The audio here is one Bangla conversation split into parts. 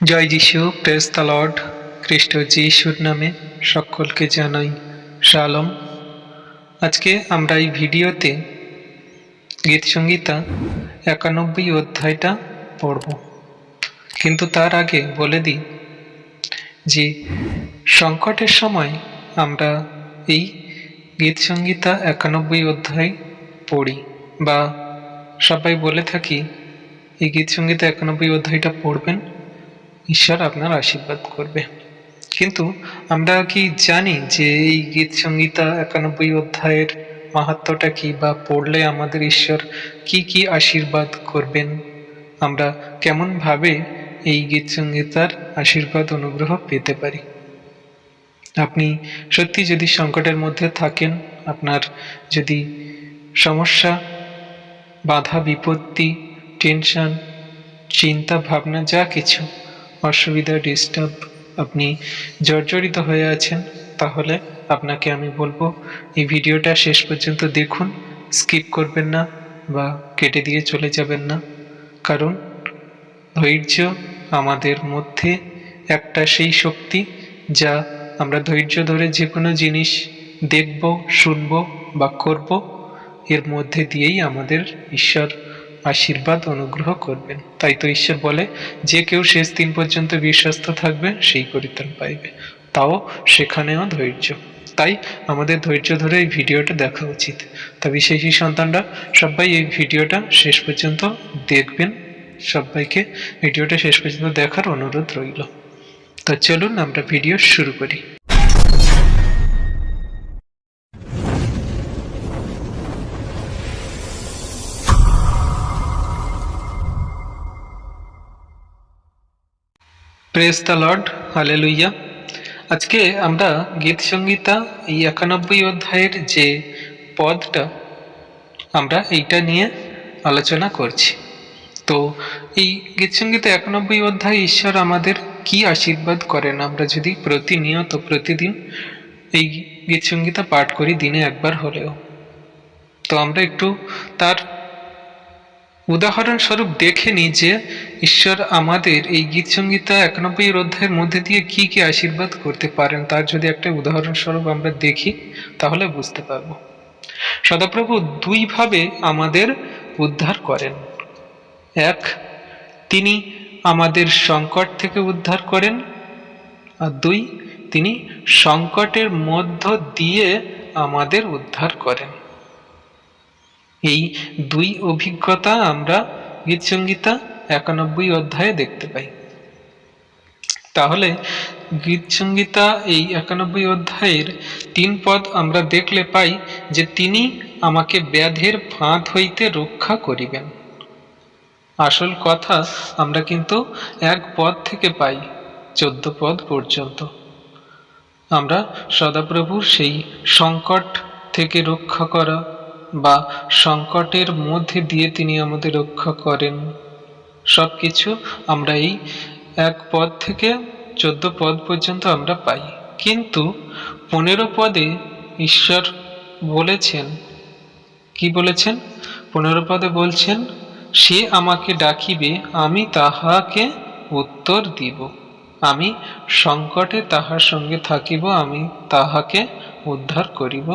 জয় যিশু, প্রেস দ্য লর্ড, খ্রিস্ট যিশুর নামে সকলকে জানাই শালম আজকে আমরা এই ভিডিওতে গীত সঙ্গীতা একানব্বই অধ্যায়টা পড়ব। কিন্তু তার আগে বলে দিই যে, সংকটের সময় আমরা এই গীত সঙ্গীতা একানব্বই অধ্যায় পড়ি বা সবাই বলে থাকি, এই গীত সঙ্গীতা একানব্বই অধ্যায়টা পড়বেন। ঈশ্বর আপনার আশীর্বাদ করবে। কিন্তু আমরা কি জানি যে এই গীত সঙ্গীতা একানব্বই অধ্যায়ের মাহাত্মটা কি বা পড়লে আমাদের ঈশ্বর কি কি আশীর্বাদ করবেন? আমরা কেমনভাবে এই গীত সঙ্গীতার আশীর্বাদ অনুগ্রহ পেতে পারি? আপনি সত্যি যদি সংকটের মধ্যে থাকেন, আপনার যদি সমস্যা, বাধা, বিপত্তি, টেনশন, চিন্তা, ভাবনা, যা কিছু অসুবিধা ডিস্টার্ব আপনি জর্জরিত হয়ে আছেন, তাহলে আপনাকে আমি বলব, এই ভিডিওটা শেষ পর্যন্ত দেখুন স্কিপ করবেন না বা কেটে দিয়ে চলে যাবেন না। কারণ ধৈর্য আমাদের মধ্যে একটা সেই শক্তি যা আমরা ধৈর্য ধরে যে কোনো জিনিস দেখব, শুনব বা করব, এর মধ্যে দিয়েই আমাদের ঈশ্বর আশীর্বাদ, অনুগ্রহ করবেন। তাই তো ঈশ্বর বলে, যে কেউ শেষ দিন পর্যন্ত বিশ্বস্ত থাকবে, সেই পরিত্রাণ পাইবে। তাও সেখানেও ধৈর্য। তাই আমাদের ধৈর্য ধরে এই ভিডিওটা দেখা উচিত। তা বিশেষী সন্তানরা, সবাই এই ভিডিওটা শেষ পর্যন্ত দেখবেন। সবাইকে ভিডিওটা শেষ পর্যন্ত দেখার অনুরোধ রইল। তো চলুন আমরা ভিডিও শুরু করি। প্রেস দ্য লর্ড হালেলুইয়া আজকে আমরা গীত সঙ্গীতা এই একানব্বই অধ্যায়ের যে পদটা আমরা এইটা নিয়ে আলোচনা করছি। তো এই গীত সঙ্গীতা একানব্বই অধ্যায় ঈশ্বর আমাদের কি আশীর্বাদ করেন? আমরা যদি প্রতিনিয়ত, প্রতিদিন এই গীত সঙ্গীতা পাঠ করি, দিনে একবার হলেও। তো আমরা একটু তার উদাহরণস্বরূপ দেখে নিই যে ঈশ্বর আমাদের এই গীত সঙ্গীতা একানব্বই অধ্যায়ের মধ্যে দিয়ে কি কি আশীর্বাদ করতে পারেন, তার যদি একটা উদাহরণস্বরূপ আমরা দেখি, তাহলে বুঝতে পারব। সদাপ্রভু দুইভাবে আমাদের উদ্ধার করেন। এক, তিনি আমাদের সংকট থেকে উদ্ধার করেন। আর দুই, তিনি সংকটের মধ্য দিয়ে আমাদের উদ্ধার করেন। এই দুই অভিজ্ঞতা আমরা গীতসঙ্গীতা একানব্বই অধ্যায়ে দেখতে পাই। তাহলে গীতসঙ্গীতা এই একানব্বই অধ্যায়ের তিন পদ আমরা দেখলে পাই যে তিনি আমাকে ব্যাধের ফাঁদ হইতে রক্ষা করিবেন। আসল কথা আমরা কিন্তু এক পদ থেকে পাই, চোদ্দ পদ পর্যন্ত। আমরা সদাপ্রভুর সেই সংকট থেকে রক্ষা করা বা সংকটের মধ্যে দিয়ে তিনি আমাদের রক্ষা করেন। সব কিছু আমরা এই এক পদ থেকে চোদ্দ পদ পর্যন্ত আমরা পাই। কিন্তু পনেরো পদে ঈশ্বর বলেছেন, কি বলেছেন? পনেরো পদে বলছেন, সে আমাকে ডাকিবে, আমি তাহাকে উত্তর দিব। আমি সংকটে তাহার সঙ্গে থাকিব, আমি তাহাকে উদ্ধার করিব।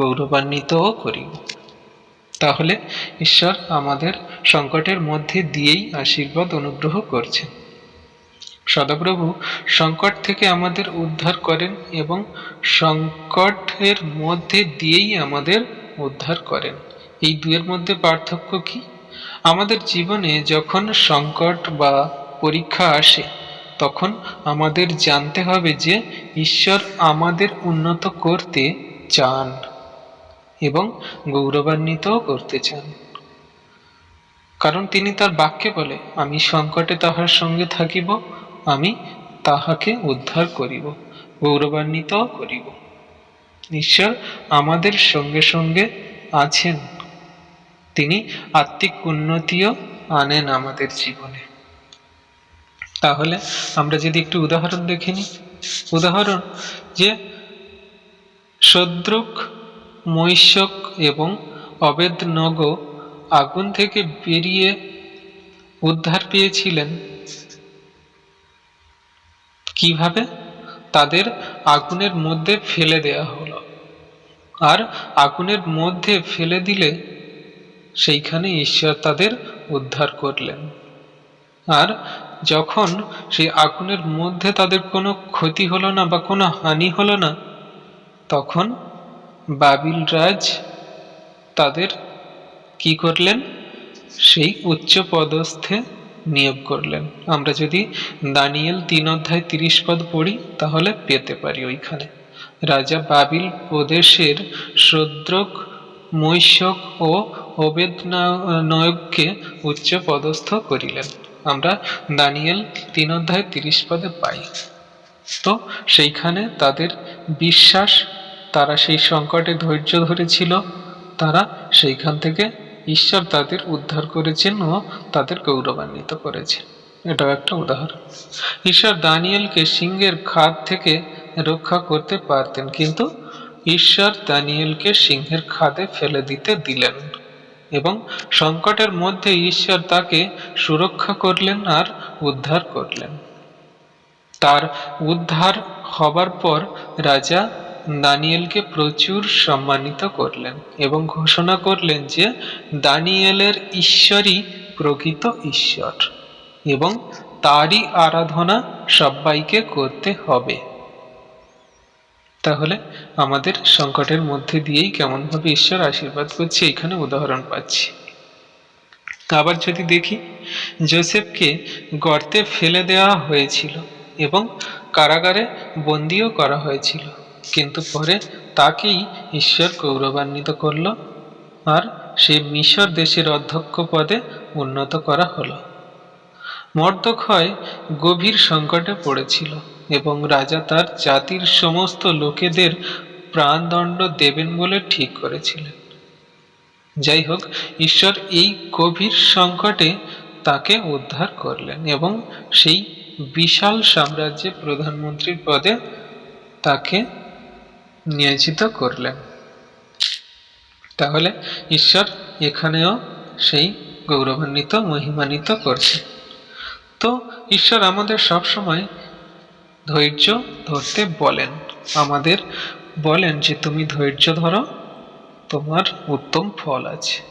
গৌরবান্বিতও করিব। তাহলে ঈশ্বর আমাদের সংকটের মধ্যে দিয়েই আশীর্বাদ অনুগ্রহ করছেন। সদাপ্রভু সংকট থেকে আমাদের উদ্ধার করেন এবং সংকটের মধ্যে দিয়েই আমাদের উদ্ধার করেন। এই দুয়ের মধ্যে পার্থক্য কি? আমাদের জীবনে যখন সংকট বা পরীক্ষা আসে, তখন আমাদের জানতে হবে যে ঈশ্বর আমাদের উন্নত করতে চান। এবং গৌরবান্বিতও করতে চান। কারণ তিনি তার বাক্যে বলে, আমি সংকটে তাহার সঙ্গে থাকিব, আমি তাহাকে উদ্ধার করিব, গৌরবান্বিতও করিব। ঈশ্বর আমাদের সঙ্গে সঙ্গে আছেন। তিনি আত্মিক উন্নতিও আনেন আমাদের জীবনে। তাহলে আমরা যদি একটু উদাহরণ দেখে নিই। উদাহরণ যে শদ্রুক মৈশক এবং অবেদনগ আগুন থেকে বেরিয়ে উদ্ধার পেয়েছিলেন। কীভাবে? তাদের আগুনের মধ্যে ফেলে দেয়া হলো। আর আগুনের মধ্যে ফেলে দিলে সেইখানে ঈশ্বর তাদের উদ্ধার করলেন। আর যখন সেই আগুনের মধ্যে তাদের কোনো ক্ষতি হলো না বা কোনো হানি হলো না, তখন বাবিল রাজ তাদের কি করলেন? সেই উচ্চ পদস্থে নিয়োগ করলেন। আমরা যদি দানিয়েল তিন অধ্যায় তিরিশ পদ পড়ি, তাহলে পেতে পারি ওইখানে। রাজা বাবিল প্রদেশের শদ্রক, মৈশক ও অবেদনয়ককে উচ্চ পদস্থ করিলেন। আমরা দানিয়েল তিন অধ্যায় তিরিশ পদে পাই। তো সেইখানে তাদের বিশ্বাস তারা সেই সংকটে ধৈর্য ধরেছিল, তারা সেইখান থেকে ঈশ্বর তাদের উদ্ধার করেছেন ও তাদের গৌরবান্বিত করেছেন। এটাও একটা উদাহরণ। ঈশ্বর দানিয়েলকে সিংহের খাদ থেকে রক্ষা করতে পারতেন, কিন্তু ঈশ্বর দানিয়েলকে সিংহের খাদে ফেলে দিতে দিলেন এবং সংকটের মধ্যে ঈশ্বর তাকে সুরক্ষা করলেন আর উদ্ধার করলেন। তার উদ্ধার হবার পর রাজা দানিয়েলকে প্রচুর সম্মানিত করলেন এবং ঘোষণা করলেন যে দানিয়েলের ঈশ্বরই প্রকৃত ঈশ্বর এবং তারই আরাধনা সবাইকে করতে হবে। তাহলে আমাদের সংকটের মধ্যে দিয়েই কেমনভাবে ঈশ্বর আশীর্বাদ করছে, এখানে উদাহরণ পাচ্ছি। আবার যদি দেখি, জোসেফকে গর্তে ফেলে দেওয়া হয়েছিল এবং কারাগারে বন্দিও করা হয়েছিল। কিন্তু পরে তাকেই ঈশ্বর গৌরবান্বিত করল আর সে মিশর দেশের অধ্যক্ষ পদে উন্নত করা হলো। মর্দক্ষয় গভীর সংকটে পড়েছিল এবং রাজা তার জাতির সমস্ত লোকেদের প্রাণদণ্ড দেবেন বলে ঠিক করেছিলেন। যাই হোক, ঈশ্বর এই গভীর সংকটে তাকে উদ্ধার করলেন এবং সেই বিশাল সাম্রাজ্যে প্রধানমন্ত্রীর পদে তাকে নিয়োজিত করলেন তাহলে ঈশ্বর এখানেও সেই গৌরবান্বিত, মহিমান্বিত করছে তো ঈশ্বর আমাদের সব সময় ধৈর্য ধরতে বলেন। আমাদের বলেন যে, তুমি ধৈর্য ধরো, তোমার উত্তম ফল আছে।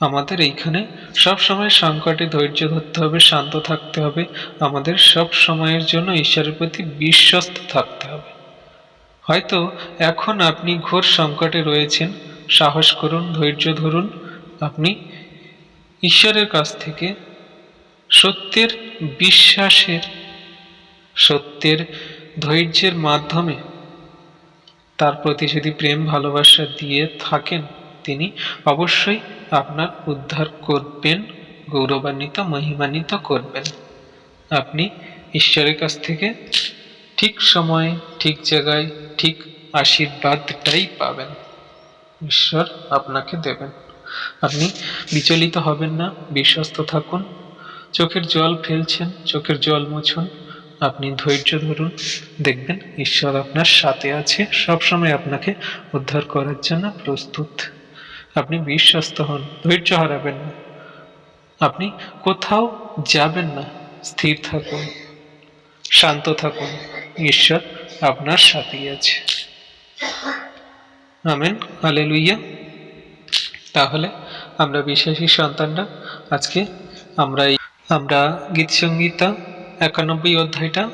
আমাদের এইখানে সব সময় সংকটে ধৈর্য ধরতে হবে, শান্ত থাকতে হবে। আমাদের সব সময়ের জন্য ঈশ্বরের প্রতি বিশ্বস্ত থাকতে হবে। হয়তো এখন আপনি ঘোর সংকটে রয়েছেন। সাহস করুন, ধৈর্য ধরুন। আপনি ঈশ্বরের কাছ থেকে সত্যের বিশ্বাসের, সত্যের ধৈর্যের মাধ্যমে তার প্রতি যদি প্রেম, ভালোবাসা দিয়ে থাকেন, তিনি অবশ্যই আপনার উদ্ধার করবেন, গৌরবান্বিত, মহিমান্বিত করবেন। আপনি ঈশ্বরের কাছ থেকে ঠিক সময়ে, ঠিক জায়গায়, ঠিক আশীর্বাদটাই পাবেন। ঈশ্বর আপনাকে দেবেন। আপনি বিচলিত হবেন না, বিশ্বস্ত থাকুন। চোখের জল ফেলছেন, চোখের জল মুছুন। আপনি ধৈর্য ধরুন। দেখবেন ঈশ্বর আপনার সাথে আছে। সবসময় আপনাকে উদ্ধার করার জন্য প্রস্তুত। আপনি বিশ্বস্ত হন, ধৈর্য হারাবেন না। আপনি কোথাও যাবেন না, স্থির থাকুন, শান্ত থাকুন। ঈশ্বর আপনার সাথেই আছে। আমেন হালেলুইয়া তাহলে আমরা বিশ্বাসী সন্তানরা, আজকে আমরা আমরা গীত সঙ্গীতা একানব্বই অধ্যায়টা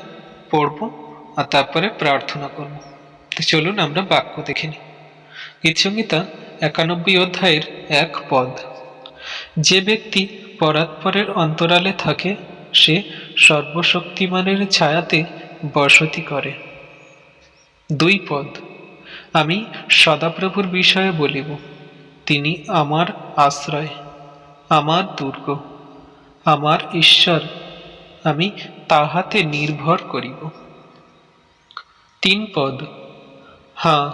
পড়ব আর তারপরে প্রার্থনা করব। তো চলুন আমরা বাক্য দেখে নিই। গীত সঙ্গীতা একানব্বই অধ্যায়ের এক পদ। যে ব্যক্তি পরাৎপরের অন্তরালে থাকে, সে সর্বশক্তিমানের ছায়াতে বসতি করে। দুই পদ। আমি সদাপ্রভুর বিষয়ে বলিব, তিনি আমার আশ্রয়, আমার দুর্গ, আমার ঈশ্বর, আমি তাহাতে নির্ভর করিব। তিন পদ। হাঁ,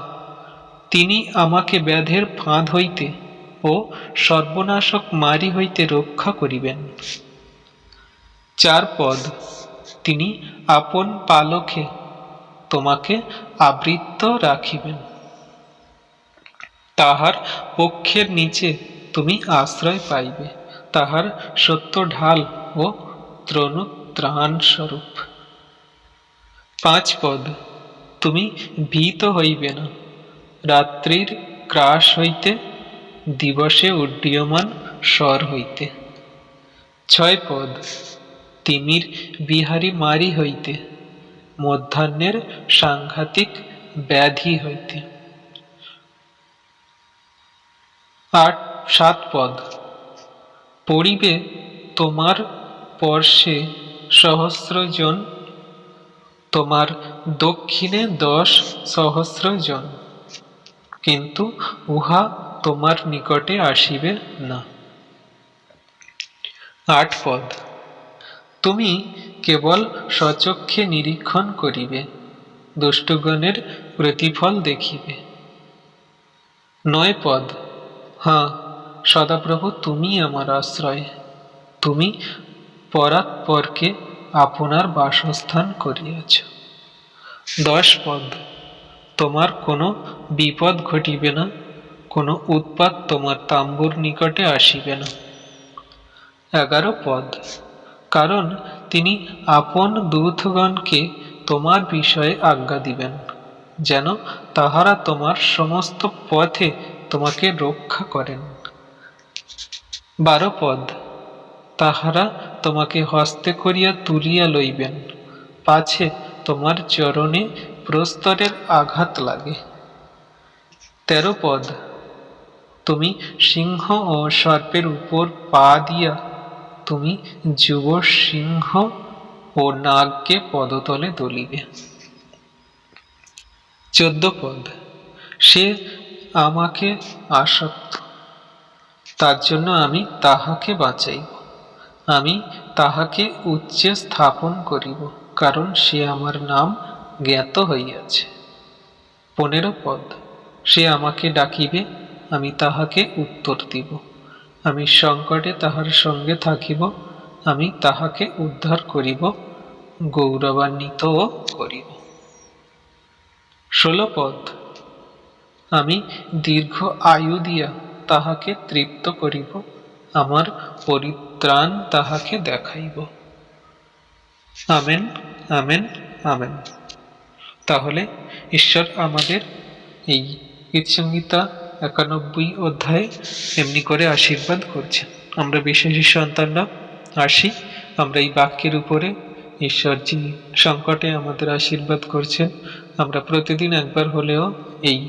তিনি আমাকে ব্যাধের ফাঁদ হইতে ও সর্বনাশক মারি হইতে রক্ষা করিবেন। চার পদ। তিনি আপন পালকে তোমাকে আবৃত্ত রাখিবেন। তাহার পক্ষের নিচে তুমি আশ্রয় পাইবে। তাহার সত্য ঢাল ও ত্রণুত্রাণ স্বরূপ। পাঁচ পদ, তুমি ভীত হইবে না। রাত্রির ক্রাস হইতে, দিবসে উড্ডীয়মান স্বর হইতে। ছয় পদ তিমির বিহারী মারি হইতে, মধ্যাহ্নের সাংঘাতিক ব্যাধি হইতে। আট, সাত পদ। পড়িবে তোমার পর্শে সহস্র জন তোমার দক্ষিণে দশ সহস্র জন কিন্তু উহা তোমার নিকটে আসিবে না। আট পদ। তুমি কেবল সচক্ষে নিরীক্ষণ করিবে, দুষ্টগণের প্রতিফল দেখিবে। নয় পদ হ্যাঁ সদাপ্রভু তুমি আমার আশ্রয়, তুমি পরাৎপরকে আপনার বাসস্থান করিয়াছ। দশ পদ, তোমার কোনো বিপদ ঘটিবে না, কোনো উৎপাত তোমার তাম্বুর নিকটে আসিবে না। এগারো পদ কারণ তিনি আপন দূতগণকে তোমার বিষয়ে আজ্ঞা দিবেন, যেন তাহারা তোমার সমস্ত পথে তোমাকে রক্ষা করেন। বারো পদ। তাহারা তোমাকে হস্তে করিয়া তুলিয়া লইবেন, পাছে তোমার চরণে প্রস্তরের আঘাত লাগে। তেরো পদ। তুমি সিংহ ও সর্পের উপর পা দিয়া তুমি যুব সিংহ ও নাগকে পদতলে দলিবে। চোদ্দ পদ। সে আমাকে আসক্ত। তার জন্য আমি তাহাকে বাঁচাইব। আমি তাহাকে উচ্চে স্থাপন করিব, কারণ সে আমার নাম জ্ঞাত হইয়াছে। পনেরো পদ। সে আমাকে ডাকিবে, আমি তাহাকে উত্তর দিব। আমি সংকটে তাহার সঙ্গে থাকিব, আমি তাহাকে উদ্ধার করিব গৌরবান্বিতও করিব। ষোলো পদ। আমি দীর্ঘ আয়ু দিয়া তাহাকে তৃপ্ত করিব, আমার পরিত্রাণ তাহাকে দেখাইব। Amen amen amen. তাহলে ঈশ্বর আমাদের এই গীতসংহিতা একানব্বই অধ্যায়ে এমনি করে আশীর্বাদ করছেন। আমরা বিশ্বাসী সন্তানরা আসি, আমরা এই বাক্যের উপরে ঈশ্বর যে সংকটে আমাদের আশীর্বাদ করছেন, আমরা প্রতিদিন একবার হলেও এই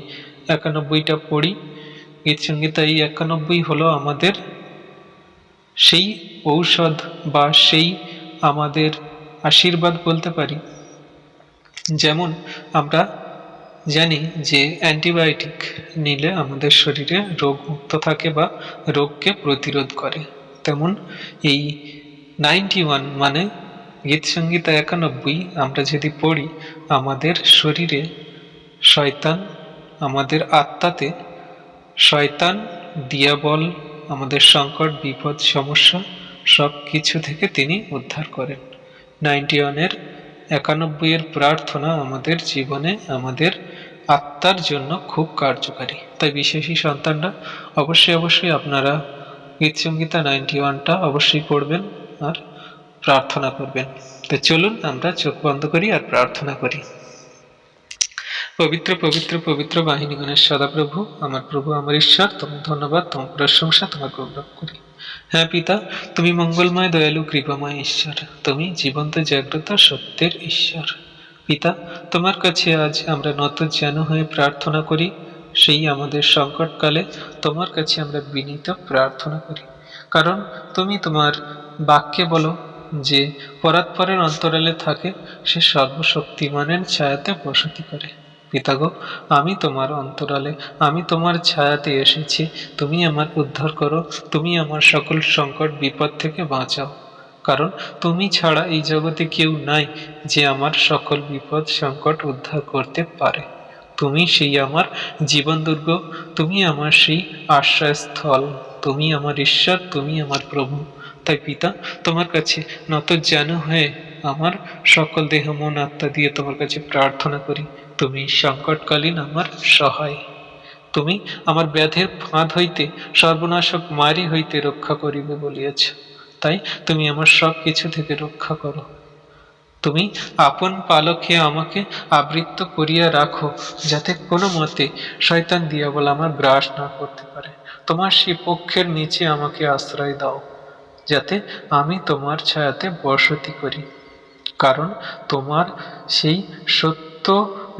একানব্বইটা পড়ি। গীতসংগীতা এই একানব্বই হলো আমাদের সেই ঔষধ বা সেই আমাদের আশীর্বাদ বলতে পারি। যেমন আমরা জানি যে অ্যান্টিবায়োটিক নিলে আমাদের শরীরে রোগ মুক্ত থাকে বা রোগকে প্রতিরোধ করে। তেমন এই নাইনটি ওয়ান মানে গীত সঙ্গীতা একানব্বই আমরা যদি পড়ি, আমাদের শরীরে শয়তান আমাদের আত্মাতে শয়তান, দিয়াবল, আমাদের সংকট, বিপদ, সমস্যা সব কিছু থেকে তিনি উদ্ধার করেন। নাইনটি ওয়ানের একানব্বইয়ের প্রার্থনা আমাদের জীবনে আমাদের আত্মার জন্য খুব কার্যকারী। তাই বিশেষী সন্তানরা অবশ্যই অবশ্যই আপনারা গীতসঙ্গীতা নাইনটি ওয়ানটা অবশ্যই পড়বেন আর প্রার্থনা করবেন। তো চলুন আমরা চোখ বন্ধ করি আর প্রার্থনা করি। পবিত্র পবিত্র পবিত্র বাহিনী বাহিনীগণের সদাপ্রভু। আমার প্রভু, আমার ঈশ্বর, তোমার ধন্যবাদ, তোমার প্রশংসা, তোমার গৌরব করি। হ্যাঁ পিতা, তুমি মঙ্গলময়, দয়ালু, কৃপাময় ঈশ্বর। তুমি জীবন্ত, জাগ্রত, সত্যের ঈশ্বর। পিতা, তোমার কাছে আজ আমরা নত যেন হয়ে প্রার্থনা করি। সেই আমাদের সংকটকালে তোমার কাছে আমরা বিনীত প্রার্থনা করি। কারণ তুমি তোমার বাক্যে বলো যে, পরাৎপরের অন্তরালে থাকে, সে সর্বশক্তিমানের ছায়াতে বসতি করে। পিতাগো আমি তোমার অন্তরালে, আমি তোমার ছায়াতে এসেছি। তুমি আমার উদ্ধার করো, তুমি আমার সকল সংকট, বিপদ থেকে বাঁচাও। কারণ তুমি ছাড়া এই জগতে কেউ নাই যে আমার সকল বিপদ, সংকট উদ্ধার করতে পারে। তুমি সেই আমার জীবন দুর্গ, তুমি আমার সেই আশ্রয়স্থল, তুমি আমার ঈশ্বর, তুমি আমার প্রভু। তাই পিতা, তোমার কাছে নত যেন হয়ে আমার সকল দেহ, মন, আত্মা দিয়ে তোমার কাছে প্রার্থনা করি। তুমি সংকটকালীন আমার সহায়। তুমি আমার ব্যাধের ফাঁদ হইতে সর্বনাশক মারি হইতে রক্ষা করিবে বলিয়াছ। তাই তুমি আমার সব কিছু থেকে রক্ষা করো। তুমি আপন পালকে আমাকে আবৃত্ত করিয়া রাখো, যাতে কোনো মতে শয়তান দিয়াবল আমার গ্রাস না করতে পারে। তোমার সেই পক্ষের নিচে আমাকে আশ্রয় দাও, যাতে আমি তোমার ছায়াতে বসতি করি। কারণ তোমার সেই সত্য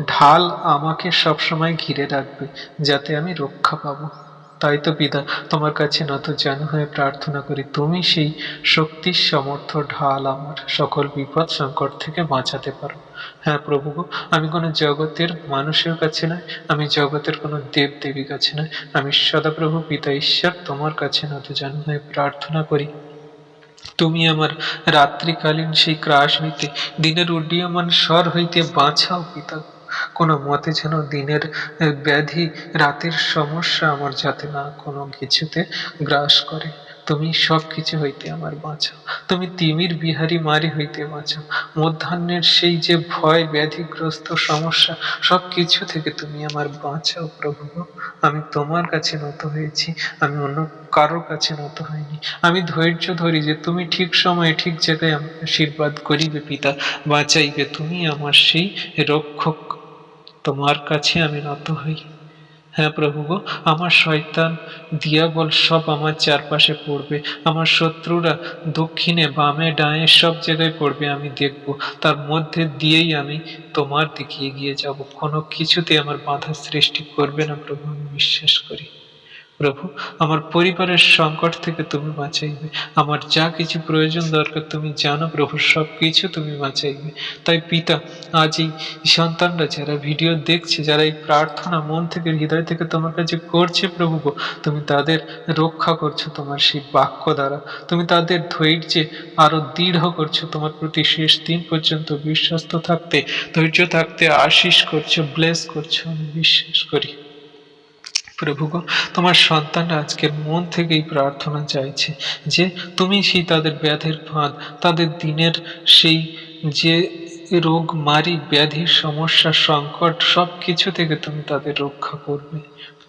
ঢাল আমাকে সবসময় ঘিরে রাখবে, যাতে আমি রক্ষা পাবো। তাই তো পিতা, তোমার কাছে নত যেন হয়ে প্রার্থনা করি, তুমি সেই শক্তির সমর্থ ঢাল আমার সকল বিপদ সংকট থেকে বাঁচাতে পারো। হ্যাঁ প্রভু আমি কোনো জগতের মানুষের কাছে নয় আমি জগতের কোনো দেব দেবীর কাছে নয় আমি সদাপ্রভু পিতা ঈশ্বর, তোমার কাছে নত যেন হয়ে প্রার্থনা করি। তুমি আমার রাত্রিকালীন সেই ক্রাশ হইতে, দিনের উড্ডীয়মান স্বর হইতে বাঁচাও পিতা কোনো মতে যেন দিনের ব্যাধি, রাতের সমস্যা আমার যাতে না কোনো কিছুতে গ্রাস করে। তুমি সব কিছু হইতে আমার বাঁচাও। তুমি তিমির বিহারী মারি হইতে বাঁচাও। মধ্যাহ্নের সেই যে ভয়, ব্যাধিগ্রস্ত সমস্যা সব কিছু থেকে তুমি আমার বাঁচাও প্রভু আমি তোমার কাছে নত হয়েছি। আমি অন্য কারোর কাছে নত হইনি। আমি ধৈর্য ধরি যে তুমি ঠিক সময়ে, ঠিক জায়গায় আমাকে আশীর্বাদ করিবে পিতা। বাঁচাইবে তুমি আমার সেই রক্ষক তোমার কাছে আমি নত হই। হ্যাঁ প্রভু গো, আমার শয়তান দিয়াবল সব আমার চারপাশে পড়বে। আমার শত্রুরা দক্ষিণে, বামে ডায়ে সব জায়গায় পড়বে, আমি দেখব। তার মধ্যে দিয়েই আমি তোমার দিকে এগিয়ে যাব। কোনো কিছুতে আমার বাধা সৃষ্টি করবে না প্রভু, আমি বিশ্বাস করি। প্রভু আমার পরিবারের সংকট থেকে তুমি বাঁচাইবে। আমার যা কিছু প্রয়োজন দরকার তুমি জানো প্রভু সব কিছু তুমি বাঁচাইবে। তাই পিতা আজ এই সন্তানরা যারা ভিডিও দেখছে যারা এই প্রার্থনা মন থেকে হৃদয় থেকে তোমার কাছে করছে প্রভু গো, তুমি তাদের রক্ষা করছ তোমার সেই বাক্য দ্বারা। তুমি তাদের ধৈর্যে আরও দৃঢ় করছ তোমার প্রতি শেষ দিন পর্যন্ত বিশ্বস্ত থাকতে ধৈর্য থাকতে আশিস করছ ব্লেস করছ আমি বিশ্বাস করি। প্রভু তোমার সন্তানরা আজকের মন থেকেই প্রার্থনা চাইছে যে তুমি সেই তাদের ব্যাধের ফাঁদ, তাদের দিনের সেই যে রোগ, মারি ব্যাধির সমস্যা, সংকট সব কিছু থেকে তুমি তাদের রক্ষা করবে।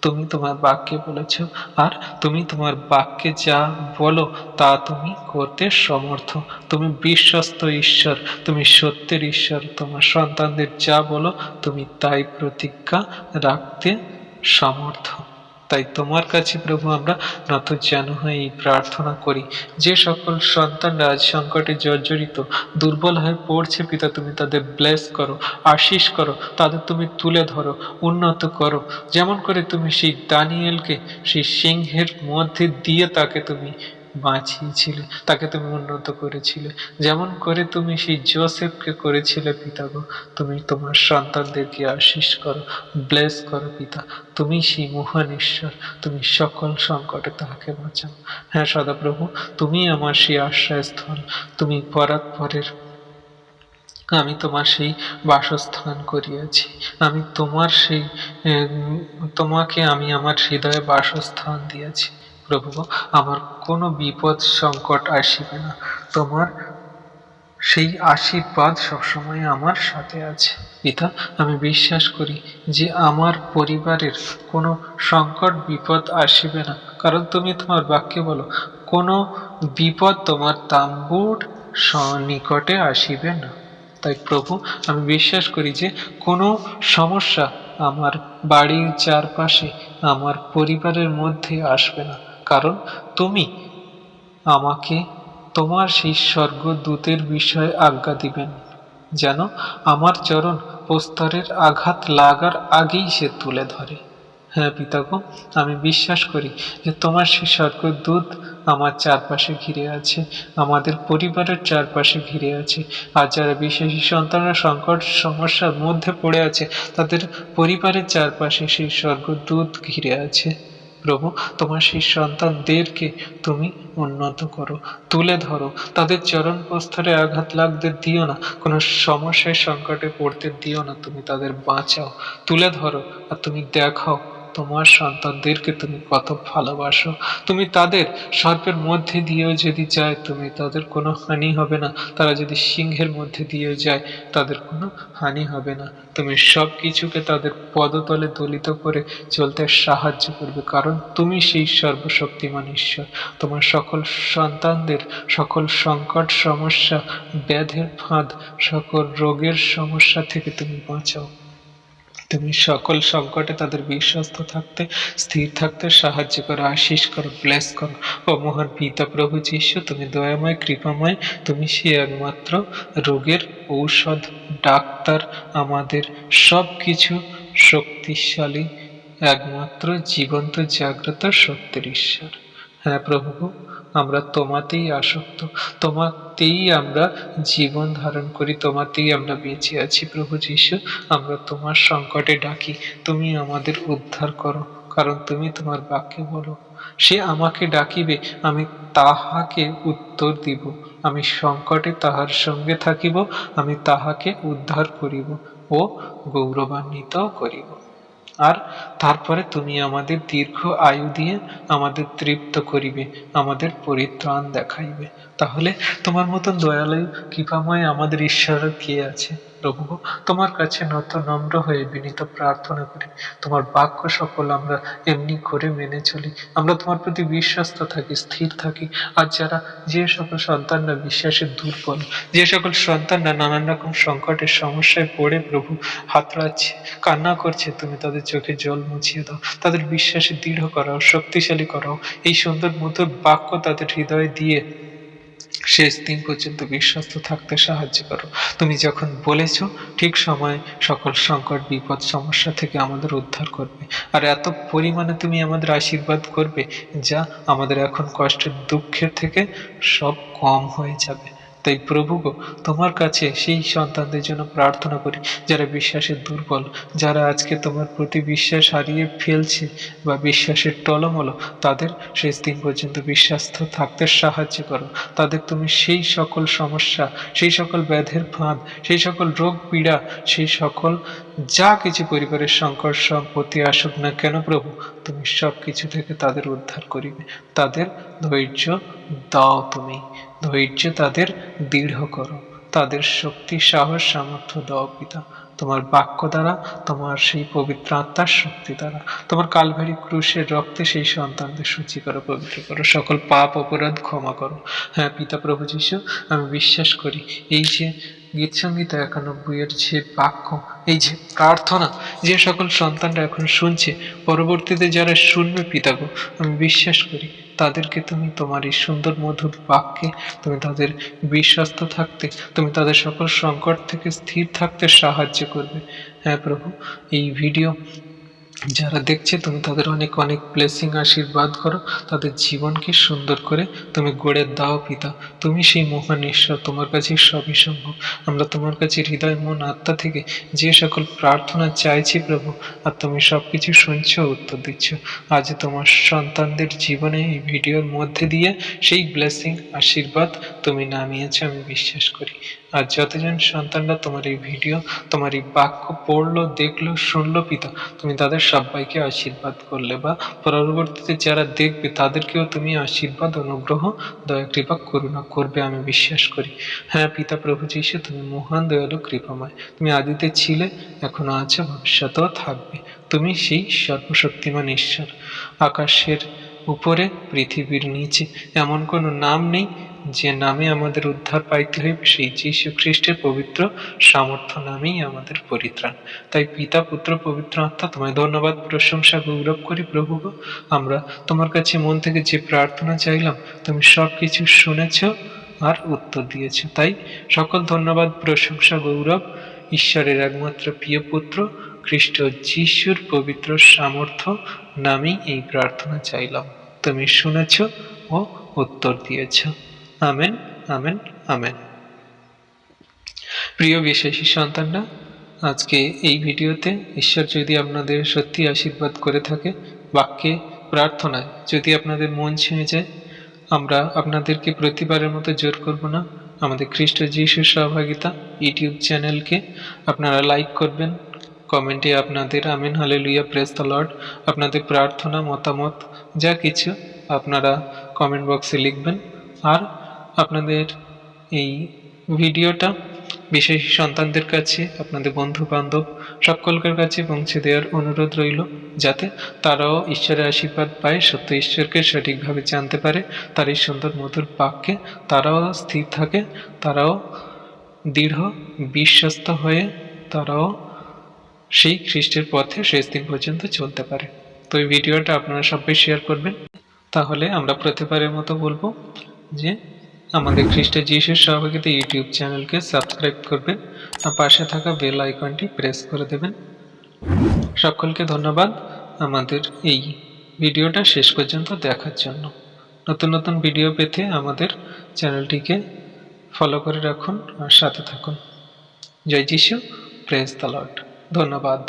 তুমি তোমার বাক্যে বলেছ, আর তুমি তোমার বাক্যে যা বলো তা তুমি করতে সমর্থ। তুমি বিশ্বস্ত ঈশ্বর, তুমি সত্যের ঈশ্বর, তোমার সন্তানদের যা বলো তুমি তাই প্রতিজ্ঞা রাখতে সমর্থ তাই তোমার কাছে প্রভু আমরা নত যেন হয়ে প্রার্থনা করি। যে সকল সন্তানরা আজ সংকটে জর্জরিত, দুর্বল হয়ে পড়ছে পিতা, তুমি তাদের ব্লেস করো আশিস করো, তাদের তুমি তুলে ধরো, উন্নত করো। যেমন করে তুমি সেই দানিয়েলকে সেই সিংহের মধ্যে দিয়ে তাকে তুমি বাঁচিয়েছিলে, তাকে তুমি উন্নত করেছিলে। যেমন করে তুমি সেই জোসেফকে করেছিলে পিতা গো। তুমি তোমার সন্তানদেরকে আশিস করো, ব্লেস করো পিতা। তুমি সেই মহান ঈশ্বর, তুমি সকল সংকটে তাহাকে বাঁচাও। হ্যাঁ সদাপ্রভু, তুমি আমার সেই আশ্রয়স্থল। তুমি পরাৎপরের আমি তোমার সেই বাসস্থান করিয়াছি। আমি তোমার সেই তোমাকে আমি আমার হৃদয়ে বাসস্থান দিয়েছি। প্রভু আমার কোনো বিপদ সংকট আসিবে না। তোমার সেই আশীর্বাদ সবসময় আমার সাথে আছে। পিতা, আমি বিশ্বাস করি যে আমার পরিবারের কোনো সংকট, বিপদ আসিবে না। কারণ তুমি তোমার বাক্যে বলো, কোনো বিপদ তোমার তাম্বুর নিকটে আসিবে না। তাই প্রভু, আমি বিশ্বাস করি যে কোনো সমস্যা আমার বাড়ির চারপাশে, আমার পরিবারের মধ্যে আসবে না। কারণ তুমি আমাকে তোমার সেই স্বর্গদূতের বিষয়ে আজ্ঞা দিবেন, যেন আমার চরণ প্রস্তরের আঘাত লাগার আগেই সে তুলে ধরে। হ্যাঁ পিতাগো আমি বিশ্বাস করি যে তোমার সেই স্বর্গদূত আমার চারপাশে ঘিরে আছে, আমাদের পরিবারের চারপাশে ঘিরে আছে, আর যারা বিশেষী সন্তানরা সংকট সমস্যার মধ্যে পড়ে আছে, তাদের পরিবারের চারপাশে সেই স্বর্গদূত ঘিরে আছে। প্রভু, তোমার সেই সন্তানদেরকে তুমি উন্নত করো, তুলে ধরো। তাদের চরণ প্রস্তরে আঘাত লাগতে দিও না, কোনো সমস্যায় সংকটে পড়তে দিও না। তুমি তাদের বাঁচাও, তুলে ধরো, আর তুমি দেখাও তোমার সন্তানদেরকে তুমি কত ভালোবাসো? তুমি তাদের সর্পের মধ্যে দিয়েও যদি যায়, তুমি তাদের কোনো হানি হবে না। তারা যদি সিংহের মধ্যে দিয়েও যায়, তাদের কোনো হানি হবে না। তুমি সব কিছুকে তাদের পদতলে দলিত করে চলতে সাহায্য করবে, কারণ তুমি সেই সর্বশক্তিমান ঈশ্বর। তোমার সকল সন্তানদের সকল সংকট, সমস্যা, ব্যাধের ফাঁদ, সকল রোগের সমস্যা থেকে তুমি বাঁচাও। তুমি সকল সংকটে তাদের বিশ্বস্ত থাকতে, স্থির থাকতে সাহায্য করো, আশিস করো ব্লেস করো। ও মহান পিতা প্রভু যিশু, তুমি দয়াময়, কৃপাময়, তুমি সে একমাত্র রোগের ঔষধ, ডাক্তার, আমাদের সব কিছু শক্তিশালী, একমাত্র জীবন্ত, জাগ্রত, সত্যের ঈশ্বর। হ্যাঁ প্রভু আমরা তোমাতেই আসক্ত, তোমাতেই আমরা জীবন ধারণ করি, তোমাতেই আমরা বেঁচে আছি প্রভু যিশু। আমরা তোমার সংকটে ডাকি, তুমি আমাদের উদ্ধার করো, কারণ তুমি তোমার বাক্যে বলো, সে আমাকে ডাকিবে, আমি তাহাকে উত্তর দিব, আমি সংকটে তাহার সঙ্গে থাকিব, আমি তাহাকে উদ্ধার করিব ও গৌরবান্বিত করিব। আর তারপরে তুমি আমাদের দীর্ঘ আয়ু দিয়ে আমাদের তৃপ্ত করিবে, আমাদের পরিত্রাণ দেখাইবে। তাহলে তোমার মতন দয়ালু, কৃপাময় আমাদের ঈশ্বর কে আছে? প্রভু, তোমার কাছে নত নম্র হয়ে বিনীত প্রার্থনা করি। তোমার বাক্য সকল আমরা এমনি করে মেনে চলি। আমরা তোমার প্রতি বিশ্বস্ত থাকি, স্থির থাকি। আর যারা যে সকল সন্তানরা বিশ্বাসের দুর্বল, যে সকল সন্তানরা নানান রকম সংকটের সমস্যায় পড়ে প্রভু হাতড়াচ্ছে কান্না করছে, তুমি তাদের চোখে জল মুছিয়ে দাও। তাদের বিশ্বাসে দৃঢ় করাও, শক্তিশালী করাও। এই সুন্দর মধুর বাক্য তাদের হৃদয়ে দিয়ে শেষ দিন পর্যন্ত বিশ্বস্ত থাকতে সাহায্য করো। তুমি যখন বলেছ, ঠিক সময়ে সকল সংকট, বিপদ, সমস্যা থেকে আমাদের উদ্ধার করবে। আর এত পরিমাণে তুমি আমাদের আশীর্বাদ করবে, যা আমাদের এখন কষ্টের, দুঃখের থেকে সব কম হয়ে যাবে। তাই প্রভু গো, তোমার কাছে সেই সন্তানদের জন্য প্রার্থনা করি, যারা বিশ্বাসের দুর্বল, যারা আজকে তোমার প্রতি বিশ্বাস হারিয়ে ফেলছে বা বিশ্বাসের টলমলো, তাদের শেষ দিন পর্যন্ত বিশ্বাস্ত থাকতে সাহায্য করো। তাদের তুমি সেই সকল সমস্যা, সেই সকল ব্যাধের ফাঁদ সেই সকল রোগ পীড়া, সেই সকল যা কিছু পরিবারের সংকট, সম্পত্তি আসুক না কেন প্রভু, তুমি সব কিছু থেকে তাদের উদ্ধার করিবে। তাদের ধৈর্য দাও তুমি। ধৈর্য তাদের দৃঢ় করো। তাদের শক্তি, সাহস, সামর্থ্য দাও পিতা। তোমার বাক্য দ্বারা, তোমার সেই পবিত্র আত্মার শক্তি দ্বারা। তোমার কালভারি ক্রুশের রক্তে সেই সন্তানদের সূচি করো, পবিত্র করো। সকল পাপ, অপরাধ ক্ষমা করো। হ্যাঁ পিতা প্রভু যিশু, আমি বিশ্বাস করি, এই যে গীত সংগীত একানব্বইয়ের যে বাক্য, এই যে প্রার্থনা, যে সকল সন্তানরা এখন শুনছে, পরবর্তীতে যারা শুনবে পিতাগো আমি বিশ্বাস করি তাদেরকে তুমি তোমার এই সুন্দর মধুর বাক্যে তুমি তাদের বিশ্বস্ত থাকতে, তুমি তাদের সকল সংকট থেকে স্থির থাকতে সাহায্য করবে। হ্যাঁ প্রভু, এই ভিডিও যারা দেখছে, তুমি তাদের অনেক অনেক ব্লেসিং আশীর্বাদ করো। তাদের জীবনকে সুন্দর করে তুমি গড়ে দাও পিতা। তুমি সেই মহান ঈশ্বর, তোমার কাছে সবই সম্ভব। আমরা তোমার কাছে হৃদয়, মন, আত্মা থেকে যে সকল প্রার্থনা চাইছি প্রভু, আর তুমি সব কিছু শুনছো, উত্তর দিচ্ছ। আজ তোমার সন্তানদের জীবনে এই ভিডিওর মধ্যে দিয়ে সেই ব্লেসিং আশীর্বাদ তুমি নামিয়েছো, আমি বিশ্বাস করি। আর যতজন সন্তানরা তোমার এই ভিডিও, তোমার এই বাক্য পড়ল, দেখল, শুনলো পিতা, তুমি তাদের সবাইকে আশীর্বাদ করলে বা পরবর্তীতে যারা দেখবে তাদেরকেও তুমি আশীর্বাদ, অনুগ্রহ, দয়া, কৃপা, করুণা করবে আমি বিশ্বাস করি। হ্যাঁ পিতা প্রভু যিশু, তুমি মহান, দয়ালু, কৃপাময়। তুমি আদিতে ছিলে, এখনও আছো, ভবিষ্যতেও থাকবে। তুমি সেই সর্বশক্তিমান ঈশ্বর। আকাশের উপরে, পৃথিবীর নিচে এমন কোনো নাম নেই যে নামে আমাদের উদ্ধার পাইতে হইবে, সেই যীশু খ্রিস্টের পবিত্র সামর্থ্য নামেই আমাদের পরিত্রাণ। তাই পিতা, পুত্র, পবিত্র আত্মা, তোমায় ধন্যবাদ, প্রশংসা, গৌরব করি প্রভু আমরা তোমার কাছে মন থেকে যে প্রার্থনা চাইলাম, তুমি সব কিছু শুনেছ আর উত্তর দিয়েছ। তাই সকল ধন্যবাদ, প্রশংসা, গৌরব, ঈশ্বরের একমাত্র প্রিয় পুত্র, খ্রিস্ট যিশুর পবিত্র সামর্থ্য নামেই এই প্রার্থনা চাইলাম। তুমি শুনেছ ও উত্তর দিয়েছ। Amen amen amen. প্রিয় বিশ্বাসী সন্তানরা, আজকে এই ভিডিওতে ঈশ্বর যদি আপনাদের সত্যি আশীর্বাদ করে থাকে, বাক্যে, প্রার্থনায় যদি আপনাদের মন ছুঁয়ে যায়, আমরা আপনাদেরকে প্রতিবারের মতো জোর করব না। আমাদের খ্রিস্ট যিশুর সহভাগিতা ইউটিউব চ্যানেলকে আপনারা লাইক করবেন, কমেন্টে আপনাদের আমিন, হালেলুয়া, প্রেস দ্য লর্ড, আপনাদের প্রার্থনা, মতামত, যা কিছু আপনারা কমেন্ট বক্সে লিখবেন। আর আপনাদের এই ভিডিওটা, বিশেষ সন্তানদের কাছে, আপনাদের বন্ধু বান্ধব কাছে পৌঁছে দেওয়ার অনুরোধ রইল, যাতে তারাও ঈশ্বরের আশীর্বাদ পায়, সত্য ঈশ্বরকে সঠিকভাবে জানতে পারে, তার এই সুন্দর মধুর বাক্যে তারাও স্থির থাকে, তারাও দৃঢ়, বিশ্বস্ত হয়ে তারাও সেই খ্রিস্টের পথে শেষ দিন পর্যন্ত চলতে পারে। তো এই ভিডিওটা আপনারা সবাই শেয়ার করবেন। তাহলে আমরা প্রতিবারের মতো বলব যে আমাদের খ্রিস্ট যিশুর সহযোগিতা ইউটিউব চ্যানেলকে সাবস্ক্রাইব করবেন আর পাশে থাকা বেল আইকনটি প্রেস করে দেবেন। সকলকে ধন্যবাদ আমাদের এই ভিডিওটা শেষ পর্যন্ত দেখার জন্য। নতুন নতুন ভিডিও পেতে আমাদের চ্যানেলটিকে ফলো করে রাখুন আর সাথে থাকুন। জয় যিশু, প্রেস দ্য লর্ড। ধন্যবাদ।